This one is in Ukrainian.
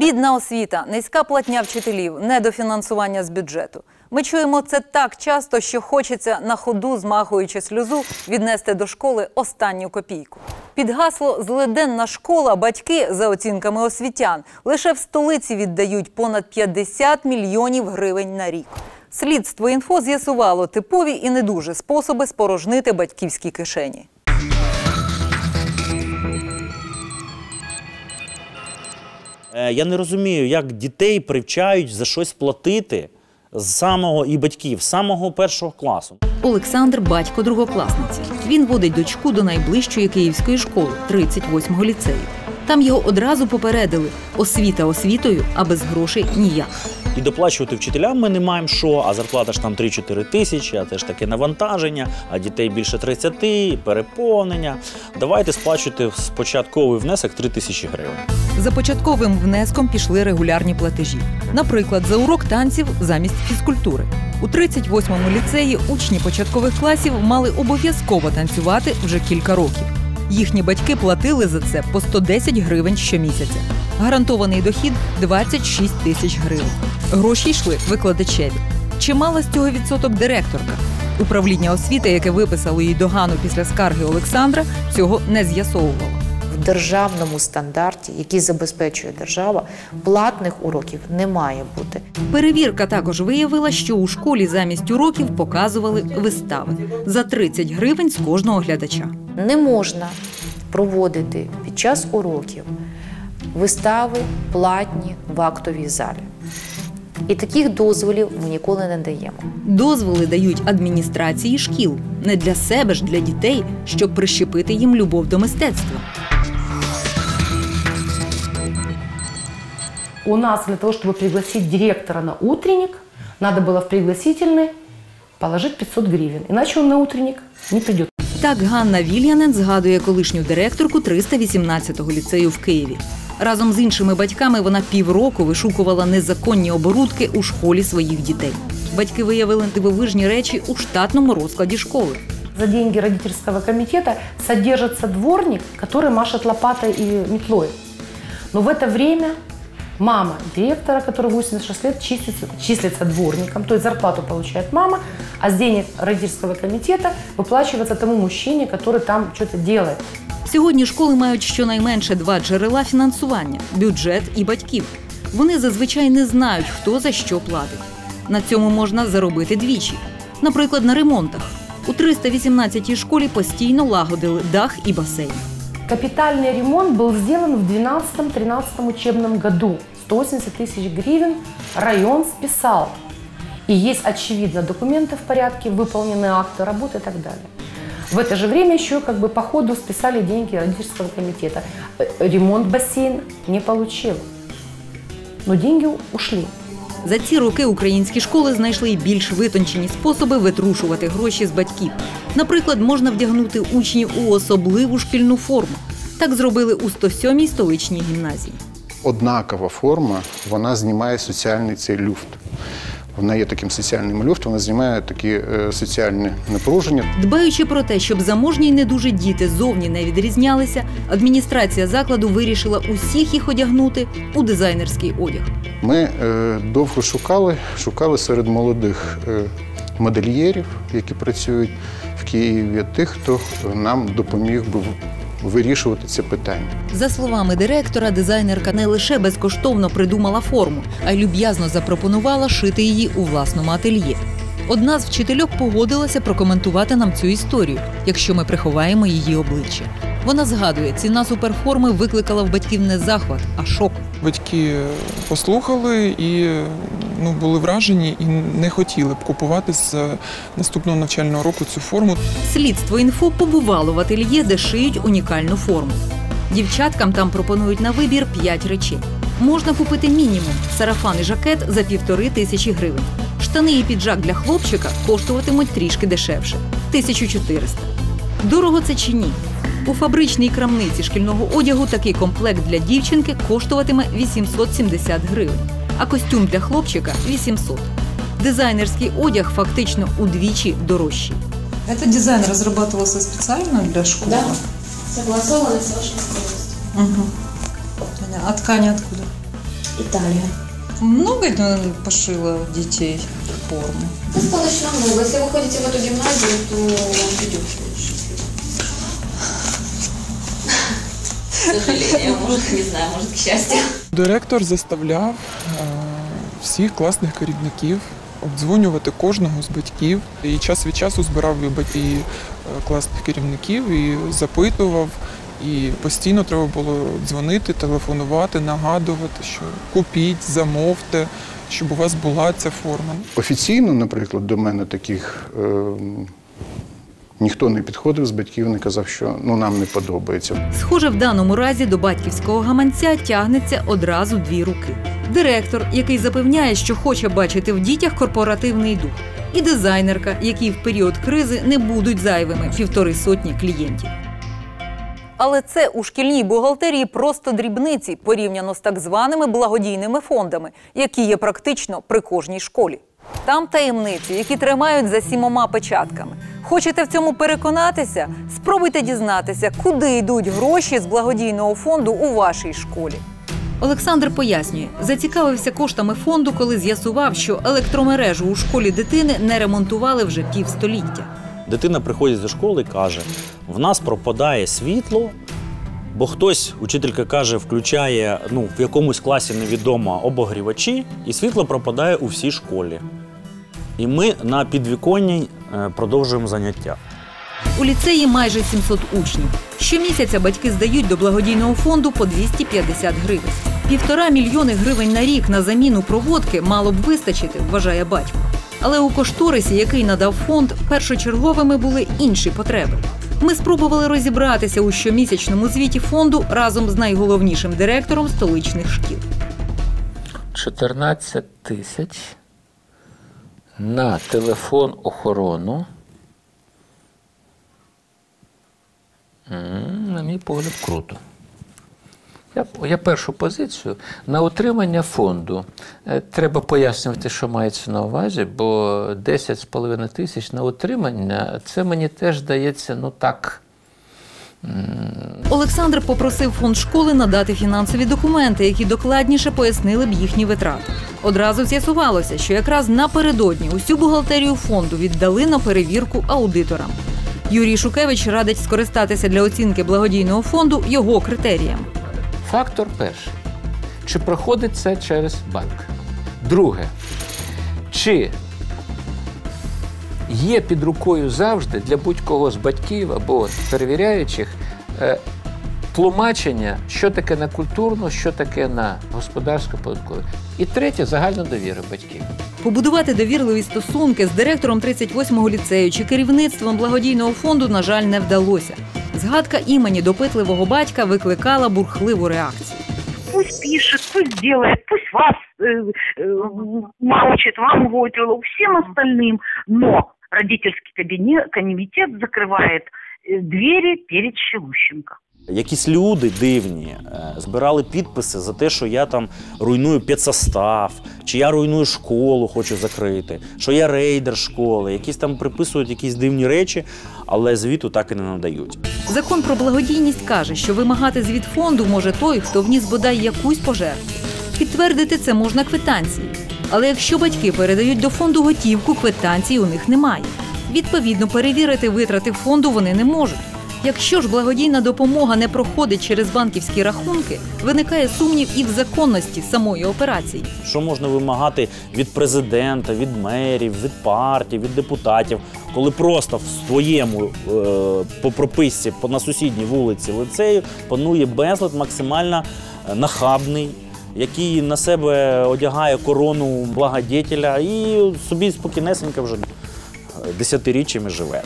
Бідна освіта, низька платня вчителів, недофінансування з бюджету. Ми чуємо це так часто, що хочеться на ходу, змахуючи сльозу, віднести до школи останню копійку. Під гасло Злиденна школа батьки, за оцінками освітян, лише в столиці віддають понад 50 мільйонів гривень на рік. Слідство інфо з'ясувало типові і не дуже способи спорожнити батьківські кишені. Я не розумію, як дітей привчають за щось платити з самого і батьків з самого першого класу. Олександр батько другокласниці. Він водить дочку до найближчої київської школи 38-го ліцею. Там його одразу попередили: освіта освітою, а без грошей ніяк. І доплачувати вчителям ми не маємо що, а зарплата ж там 3-4 тисячі, а теж таке навантаження, а дітей більше 30, переповнення. Давайте сплачуйте спочатковий внесок 3 тисячі гривень. За початковим внеском пішли регулярні платежі. Наприклад, за урок танців замість фізкультури. У 38-му ліцеї учні початкових класів мали обов'язково танцювати вже кілька років. Їхні батьки платили за це по 110 гривень щомісяця. Гарантований дохід 26 тисяч гривень. Гроші йшли викладачеві. Чи мала з цього відсоток директорка? Управління освіти, яке виписало їй догану після скарги Олександра, цього не з'ясовувало. В державному стандарті, який забезпечує держава, платних уроків не має бути. Перевірка також виявила, що у школі замість уроків показували вистави за 30 гривень з кожного глядача. Не можна проводити під час уроків вистави платні в актовій залі. І таких дозволів ми ніколи не даємо. Дозволи дають адміністрації шкіл не для себе ж, для дітей, щоб прищепити їм любов до мистецтва. У нас для того, чтобы пригласить директора на утренник, надо было в пригласительный положить 500 гривен. Иначе он на утренник не придет. Так Ганна Вільянен згадує колишню директорку 318-го ліцею в Києві. Разом з іншими батьками вона півроку вишукувала незаконні оборудки у школі своїх дітей. Батьки виявили дивовижні речі у штатному розкладі школи. За деньги родительского комитета содержится дворник, который машет лопатой и метлой. Но в это время мама директора, который 86 лет, числится, числится дворником, то есть зарплату получает мама, а с денег родительского комитета выплачивается тому мужчине, который там что-то делает. Сьогодні школи мають щонайменше два джерела фінансування бюджет і батьків. Вони зазвичай не знають, хто за що платить. На цьому можна заробити двічі. Наприклад, на ремонтах. У 318-й школі постійно лагодили дах і басейн. Капитальный ремонт был сделан в 2012-2013 учебном году. 180 тысяч гривен район списал. И есть, очевидно, документы в порядке, выполнены акты работы и так далее. В это же время еще как бы по ходу списали деньги родительского комитета. Э, Ремонт бассейн не получил. Но деньги ушли. За ці роки українські школи знайшли й більш витончені способи витрушувати гроші з батьків. Наприклад, можна вдягнути учнів у особливу шкільну форму. Так зробили у 107-й столичній гімназії. однакова форма, вона знімає соціальний цей люфт. Вона є таким соціальним люфтом, вона знімає такі е, соціальні напруження. Дбаючи про те, щоб заможні й не дуже діти зовні не відрізнялися, адміністрація закладу вирішила усіх їх одягнути у дизайнерський одяг. Ми е, довго шукали, шукали серед молодих е, модельєрів, які працюють в Києві, тих, хто нам допоміг би вирішувати це питання. За словами директора, дизайнерка не лише безкоштовно придумала форму, а й люб'язно запропонувала шити її у власному ательє. Одна з вчительок погодилася прокоментувати нам цю історію, якщо ми приховаємо її обличчя. Вона згадує, ціна суперформи викликала в батьків не захват, а шок. Батьки послухали і ну, були вражені і не хотіли б купувати з наступного навчального року цю форму. Слідство інфо побувало в ательє, де шиють унікальну форму. Дівчаткам там пропонують на вибір 5 речей. Можна купити мінімум сарафан і жакет за півтори тисячі гривень. Штани і піджак для хлопчика коштуватимуть трішки дешевше 1400. Дорого це чи ні? У фабричній крамниці шкільного одягу такий комплект для дівчинки коштуватиме 870 гривень, а костюм для хлопчика 800. Дизайнерський одяг фактично удвічі дорожчий. Этот дизайн разрабатывался специально для школы? Да, согласованный с вашим стилистом. Мгм. Понятно. А ткани откуда? Италия. Много э, пошила детей форму? Достаточно много. Если вы ходите в эту гимназию, то вам Сожалению, может, не знаю, может, к счастью. Директор заставляв е, всіх класних керівників обдзвонювати кожного з батьків. І час від часу збирав і е, класних керівників і запитував. І постійно треба було дзвонити, телефонувати, нагадувати, що купіть, замовте, щоб у вас була ця форма. Офіційно, наприклад, до мене таких е, ніхто не підходив з батьків, не казав, що ну нам не подобається. Схоже, в даному разі до батьківського гаманця тягнеться одразу дві руки. Директор, який запевняє, що хоче бачити в дітях корпоративний дух, і дизайнерка, які в період кризи не будуть зайвими півтори сотні клієнтів. Але це у шкільній бухгалтерії просто дрібниці порівняно з так званими благодійними фондами, які є практично при кожній школі. Там таємниці, які тримають за сімома печатками. Хочете в цьому переконатися? Спробуйте дізнатися, куди йдуть гроші з благодійного фонду у вашій школі. Олександр пояснює, зацікавився коштами фонду, коли з'ясував, що електромережу у школі дитини не ремонтували вже півстоліття. Дитина приходить до школи і каже: в нас пропадає світло, бо хтось, учителька каже, включає ну, в якомусь класі невідомо обогрівачі, і світло пропадає у всій школі. І ми на підвіконні е, продовжуємо заняття. У ліцеї майже 700 учнів. Щомісяця батьки здають до благодійного фонду по 250 гривень. Півтора мільйони гривень на рік на заміну проводки мало б вистачити, вважає батько. Але у кошторисі, який надав фонд, першочерговими були інші потреби. Ми спробували розібратися у щомісячному звіті фонду разом з найголовнішим директором столичних шкіл. 14 тисяч на телефон охорону. На мій погляд, круто. Я, я першу позицію на утримання фонду. Е, Треба пояснювати, що мається на увазі, бо 10,5 тисяч на утримання це мені теж дається, ну так. Олександр попросив фонд школи надати фінансові документи, які докладніше пояснили б їхні витрати. Одразу з'ясувалося, що якраз напередодні усю бухгалтерію фонду віддали на перевірку аудиторам. Юрій Шукевич радить скористатися для оцінки благодійного фонду його критеріям. Фактор перший. Чи проходить це через банк? Друге, чи є під рукою завжди для будь-кого з батьків або перевіряючих е, тлумачення, що таке на культурну, що таке на господарську податкову. І третє загальна довіра батьків. Побудувати довірливі стосунки з директором 38-го ліцею чи керівництвом благодійного фонду, на жаль, не вдалося. Згадка імені допитливого батька викликала бурхливу реакцію. Пусть пишет, пусть делает, пусть вас э, э, научит, вам будет, всем остальным. Но родительский кабинет, комитет закрывает э, двери перед Щелущенко. Якісь люди дивні е, збирали підписи за те, що я там руйную педсостав, чи я руйную школу, хочу закрити, що я рейдер школи, якісь там приписують якісь дивні речі, але звіту так і не надають. Закон про благодійність каже, що вимагати звіт фонду може той, хто вніс бодай якусь пожертву. Підтвердити це можна квитанцією. Але якщо батьки передають до фонду готівку, квитанції у них немає. Відповідно, перевірити витрати фонду вони не можуть. Якщо ж благодійна допомога не проходить через банківські рахунки, виникає сумнів і в законності самої операції. Що можна вимагати від президента, від мерів, від партій, від депутатів, коли просто в своєму е, по прописці на сусідній вулиці лицею панує безлад максимально е, нахабний, який на себе одягає корону благодетеля і собі спокійнесенько вже десятиріччями живе.